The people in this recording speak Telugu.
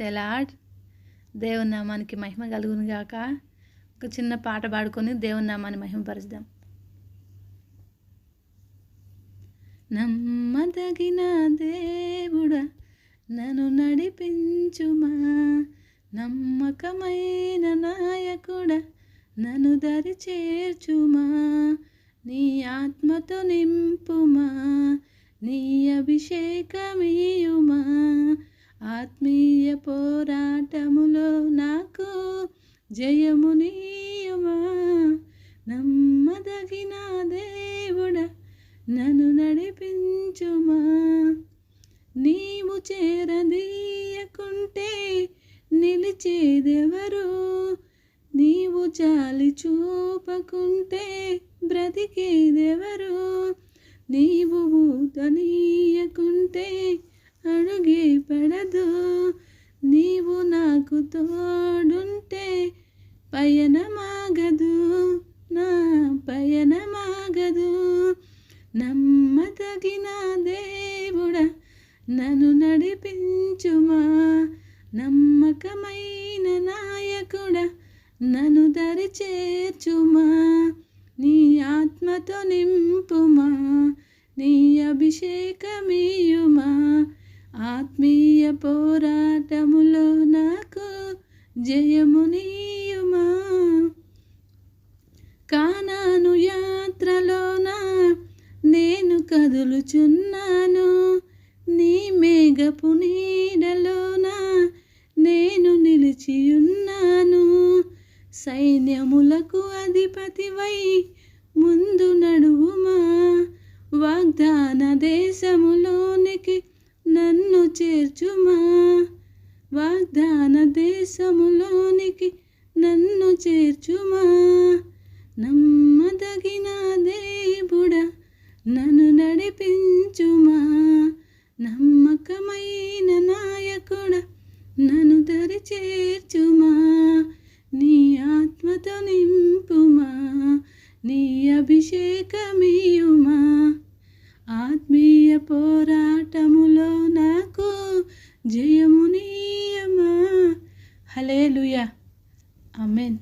సెలాడ్ లాడ్ దేవుని నామానికి మహిమ కలుగును గాక. ఒక చిన్న పాట పాడుకొని దేవుని నామాన్ని మహిమపరుద్దాం నమ్మదగిన దేవుడా నన్ను నడిపించుమా. నమ్మకమైన నాయకుడా నన్ను దరి చేర్చుమా. నీ ఆత్మతో నింపుమా. నీ అభిషేకమీయుమా ఆత్మీయ పోరాటములో నాకు జయమునీయుమా నమ్మదగిన దేవుడ నన్ను నడిపించుమా. నీవు చేరదీయకుంటే నిలిచేదెవరు? నీవు చాలి చూపకుంటే బ్రతికేదెవరు? నీవు ఊతనీయకుంటే అడుగే పడదు. నీవు నాకు తోడుంటే పయనమాగదు నా పయనమాగదు. నమ్మదగిన దేవుడా నన్ను నడిపించుమా. నమ్మకమైన నాయకుడా నన్ను దరి చేర్చుమా. నీ ఆత్మతో నింపుమా నీ అభిషేకమీయుమా ఆత్మీయ పోరాటములో నాకు జయమునీయుమా కానాను యాత్రలోన? నేను కదులుచున్నాను. నీ మేఘపు నీడలోన? నేను నిలిచియున్నాను. సైన్యములకు అధిపతివై ముందు నడువుమా? వాగ్దాన దేశములోనికి చేర్చుమా? వాగ్దాన దేశములోనికి నన్ను చేర్చుమా? నమ్మదగిన దేవుడ నన్ను నడిపించుమా? నమ్మకమైన నాయకుడ నన్ను దరి చేర్చుమా? నీ ఆత్మతో నింపుమా? నీ అభిషేకమీయుమా? ఆత్మీయ పోరా Hallelujah. Amen.